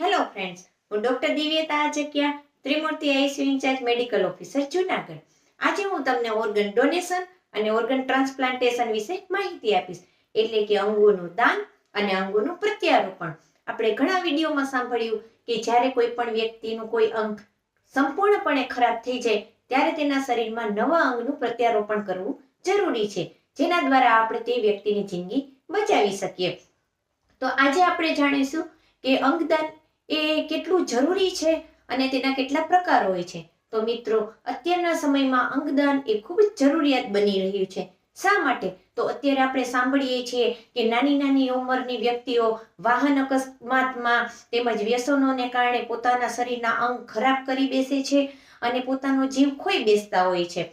Hello friends હું doctor Divyata આજક્યા, Trimurti ICU incharge medical officer Junagadh. આજે હું તમને ઓર્ગન ડોનેશન અને ઓર્ગન ટ્રાન્સપ્લાન્ટેશન વિશે માહિતી આપીશ. એટલે કે અંગોનું દાન અને અંગોનું પ્રત્યારોપણ. આપણે ઘણા વિડીયોમાં સાંભળ્યું કે જ્યારે કોઈ પણ વ્યક્તિનું કોઈ અંગ સંપૂર્ણપણે ખરાબ થઈ જાય, ત્યારે તેના શરીરમાં નવા અંગનું પ્રત્યારોપણ કરવું જરૂરી છે, જેના દ્વારા આપણે તે વ્યક્તિની જિંદગી બચાવી શકીએ. તો આજે આપણે જાણીશું કે અંગદાન એ કેટલું જરૂરી છે અને તેના કેટલા પ્રકારો હોય છે? તો મિત્રો, અત્યારના સમયમાં અંગદાન એ ખૂબ જ જરૂરિયાત બની રહ્યું છે. શા માટે? તો અત્યારે આપણે સાંભળીએ છીએ કે નાની નાની ઉંમરની વ્યક્તિઓ વાહન અકસ્માતમાં તેમજ વ્યસનોને કારણે પોતાના શરીરના અંગ ખરાબ કરી બેસે છે અને પોતાનો જીવ ખોઈ બેસતા હોય છે.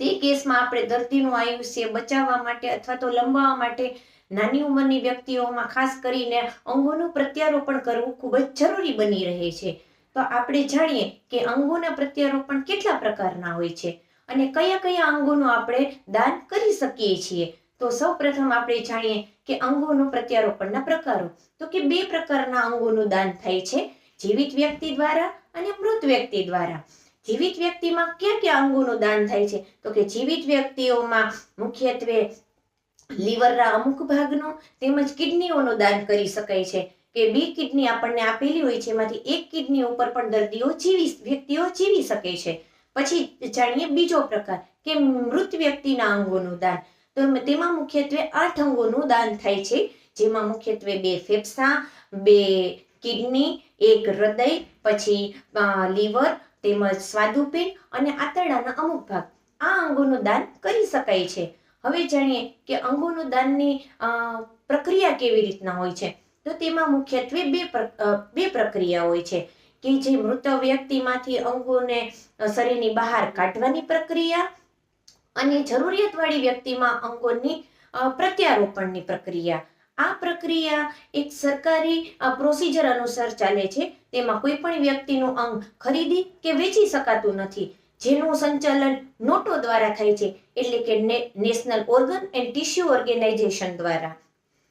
તે કેસમાં આપણે દર્દીનું આયુષ્ય બચાવવા માટે અથવા તો લંબાવવા માટે નાની ઉંમરની વ્યક્તિઓમાં ખાસ કરીને અંગોનું પ્રત્યારોપણ કરવું ખૂબ જ જરૂરી બની રહે છે. તો આપણે જાણીએ કે અંગોના પ્રત્યારોપણ કેટલા પ્રકારના હોય છે અને કયા કયા અંગોનું આપણે દાન કરી શકીએ છીએ. તો સૌ પ્રથમ આપણે જાણીએ કે અંગોનું પ્રત્યારોપણના પ્રકારો. તો કે બે પ્રકારના અંગોનું દાન થાય છે. જીવિત વ્યક્તિ દ્વારા અને મૃત વ્યક્તિ દ્વારા. જીવિત વ્યક્તિમાં કયા કયા અંગોનું દાન થાય છે? તો કે જીવિત વ્યક્તિઓમાં મુખ્યત્વે લીવરના અમુક ભાગનું તેમજ કિડનીઓનું દાન કરી શકાય છે. કે બે કિડની આપણને આપેલી હોય છે, એમાંથી એક કિડની ઉપર પણ દર્દીઓ જીવી, વ્યક્તિઓ જીવી શકે છે. પછી જાણીએ બીજો પ્રકાર, કે મૃત વ્યક્તિના અંગોનું દાન. તો તેમાં મુખ્યત્વે આઠ અંગોનું દાન થાય છે. જેમાં મુખ્યત્વે બે ફેફસા, બે કિડની, એક હૃદય, પછી લીવર તેમજ સ્વાદુપિંડ અને આંતરડાના અમુક ભાગ. આ અંગોનું દાન કરી શકાય છે. હવે જાણીએ કે અંગોનું દાનની પ્રક્રિયા કેવી રીતના હોય છે? તો તેમાં મુખ્યત્વે બે બે પ્રક્રિયા હોય છે. કે જે મૃત વ્યક્તિમાંથી અંગોને શરીરની બહાર કાઢવાની પ્રક્રિયા અને જરૂરિયાતવાળી વ્યક્તિમાં અંગોની પ્રત્યારોપણની પ્રક્રિયા. આ પ્રક્રિયા એક સરકારી પ્રોસિજર અનુસાર ચાલે છે. તેમાં કોઈ પણ વ્યક્તિનું અંગ ખરીદી કે વેચી શકાતું નથી. જેનું સંચાલન નોટો દ્વારા થાય છે, એટલે કે national organ and tissue organisation દ્વારા.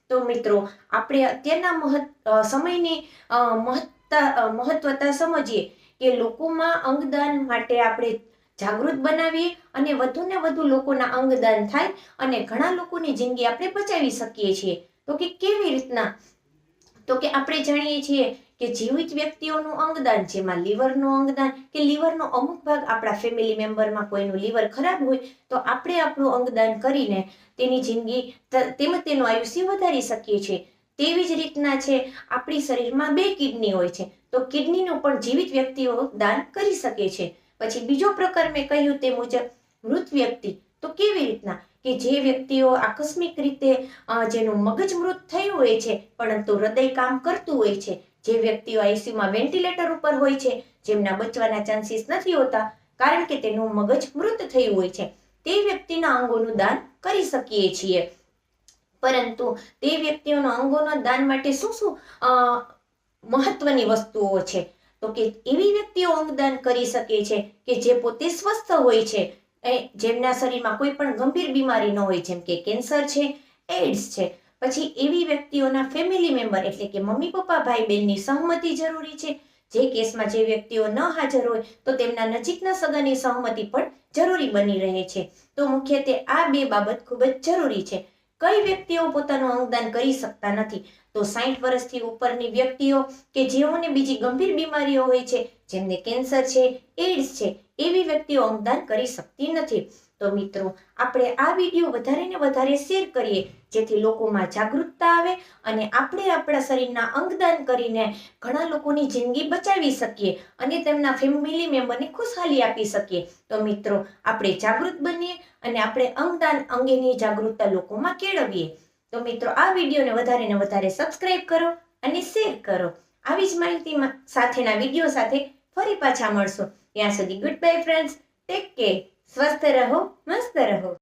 તો મિત્રો, આપણે અત્યારના મહત્ સમયની મહત્તા મહત્વતા સમજીએ કે લોકોમાં અંગદાન માટે આપણે જાગૃત બનાવીએ અને વધુને વધુ લોકોના અંગદાન થાય અને ઘણા લોકોની જિંદગી આપણે બચાવી શકીએ છીએ. તો કે કેવી રીતના? તો કે આપણે જાણીએ છીએ કે જીવિત વ્યક્તિઓનું અંગદાન જેમાં લીવરનું અંગદાન કે લીવરનો અમુક ભાગ આપણા ફેમિલી મેમ્બરમાં કોઈનું લીવર ખરાબ હોય તો આપણે આપણું અંગદાન કરીને તેની જિંદગી તેમજ તેનું આયુષ્ય વધારી શકીએ છીએ. તેવી જ રીતના છે, આપણી શરીરમાં બે કિડની હોય છે, તો કિડનીનું પણ જીવિત વ્યક્તિઓ દાન કરી શકે છે. પછી બીજો પ્રકાર મેં કહ્યું તે મુજબ મૃત વ્યક્તિ, તો કેવી રીતના? કે જે વ્યક્તિઓ આકસ્મિક રીતે જેનું મગજ મૃત થયું હોય છે, પરંતુ હૃદય કામ કરતું હોય છે, જે વ્યક્તિઓ આઈસીયુમાં વેન્ટિલેટર ઉપર હોય છે, જેમના બચવાના ચાન્સીસ નથી હોતા, કારણ કે તેનું મગજ મૃત થયું હોય છે, તે વ્યક્તિના અંગોનું દાન કરી શકીએ છીએ. પરંતુ તે વ્યક્તિઓના અંગોના દાન માટે શું શું મહત્વની વસ્તુઓ છે? તો કે એવી વ્યક્તિઓ અંગદાન કરી શકે છે, કે જે પોતે સ્વસ્થ હોય છે જેમના શરીરમાં કોઈ પણ ગંભીર બીમારી ન હોય, જેમ કે કેન્સર છે, એઇડ્સ છે, પછી એવી વ્યક્તિઓના ફેમિલી મેમ્બર એટલે કે મમ્મી, પપ્પા, ભાઈ, બહેનની સહમતિ જરૂરી છે. જે કેસમાં જે વ્યક્તિઓ ન હાજર હોય, તો તેમના નજીકના સગાની સહમતિ પણ જરૂરી બની રહે છે. તો મુખ્યત્વે આ બે બાબત ખૂબ જ જરૂરી છે. કઈ વ્યક્તિઓ પોતાનું અંગદાન કરી શકતા નથી? તો સાહીઠ વર્ષથી ઉપરની વ્યક્તિઓ કે જેઓને બીજી ગંભીર બીમારીઓ હોય છે, જેમને કેન્સર છે, એઇડ્સ છે, એવી વ્યક્તિઓ અંગદાન કરી શકતી નથી. તો મિત્રો, આપણે આ વીડિયો વધારે ને વધારે શેર કરીએ, જેથી લોકોમાં જાગૃતતા આવે અને આપણે આપણા શરીરના અંગદાન કરીને ઘણા લોકોની જિંદગી બચાવી શકીએ અને તેમના ફેમિલી મેમ્બરને ખુશહાલી આપી શકીએ. તો મિત્રો, આપણે જાગૃત બનીએ અને આપણે અંગદાન અંગેની જાગૃતતા લોકોમાં કેળવીએ. તો મિત્રો, આ વિડીયોને વધારે ને વધારે સબસ્ક્રાઇબ કરો અને શેર કરો. આવી જ માહિતી સાથેના વીડિયો સાથે ફરી પાછા મળશો. ત્યાં સુધી good bye friends take care સ્વસ્થ રહો મસ્ત રહો.